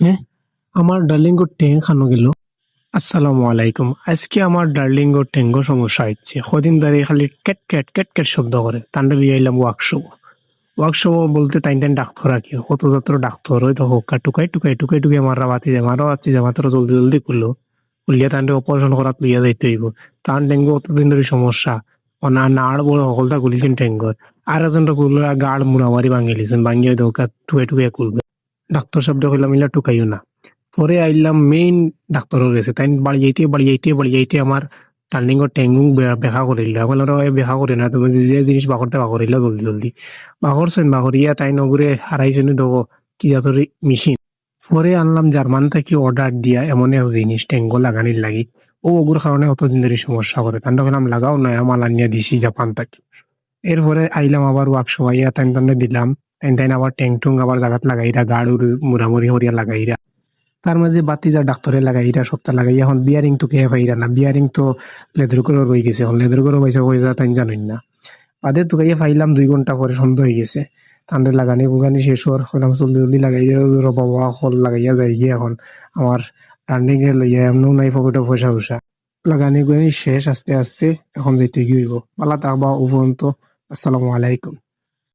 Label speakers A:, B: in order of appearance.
A: হ্যাঁ? আমার ডার্লিঙ্গো ট্যাং খানো গেল। আসসালামু আলাইকুম। আজকে আমার ডার্লিঙ্গো ট্যাঙ্গো সমস্যা হচ্ছে। কদিন ধরে খালি ক্যাট ক্যাট ক্যাট ক্যাট শব্দ করে। তান্ডে দিয়ে এলাম ওয়ার্কশপ ওয়ার্কশপ বলতে তাই তাই ডাক্তার কি কত যত্র ডাক্তার ওই তো হোকা টুকাই টুকাই টুকাই টুকাই মারা বাতি যায়। মারা বাতি যায়, মাত্র জলদি জলদি করল। উলিয়া তান্ডে অপারেশন করাত লইয়া যাইতে হইব। তান ট্যাঙ্গো অতদিন ধরে সমস্যা? ও না নাড় বড় সকলটা গুলিছেন ট্যাঙ্গর আর এজনটা করল গাড় মুড়ামারি ভাঙি লিছেন ভাঙিয়ে দোকা টুকাই টুকাই করবে। ডাক্তার শব্দ কইলাম ইলা টুকাইও না। পরে আইলাম মেইন ডাক্তারের গেছে। তাই বাড়ি যাইতে বাড়ি যাইতে বাড়ি যাইতে আমার টার্নিং ও ট্যাঙ্গুং বেহা করিল এখন ওরা বেহা করে না, তুমি যে জিনিস বাকরতে বাকরিল জলদি জলদি। বাকরছেন বাকরিয়া তাই নগরে হারাইছেন দেব কি জাতর মেশিন পরে আনলাম জার্মান থেকে অর্ডার দিয়া, এমন এক জিনিস ট্যাঙ্গো লাগানির লাগি। ও ওগুর কারণে অতদিন ধরে সমস্যা করে তান্ড কইলাম লাগাও নয়া মাল আনিয়া দিছি জাপান থেকে এরপরে আইলাম আবার ওয়ার্কশপ আইয়া তাই দিলাম। তাই আবার ট্যাং টুং আবার জায়গাত লাগাইরা গাড় মুড়ামুড়ি হরিয়া লাগাইরা তার মাঝে বাতি যা ডাক্তারে লাগাইরা সপ্তাহ লাগাই এখন বিয়ারিং তো কে পাইরা না বিয়ারিং তো লেদার করে রয়ে গেছে এখন লেদার করে পয়সা পয়সা তাই জানেন না বাদে তো গাইয়া পাইলাম দুই ঘণ্টা পরে সন্ধ্যা হয়ে গেছে ঠান্ডা লাগানি বুগানি শেষ হওয়ার হলাম জলদি জলদি লাগাই বাবা হল লাগাইয়া যাই গিয়ে এখন আমার রান্নিং এর লইয়া এমনও নাই পকেটে পয়সা পয়সা লাগানি গুগানি শেষ আস্তে আস্তে এখন যাইতে গিয়ে হইব পালা থাকবা উপরন্ত আসসালামু আলাইকুম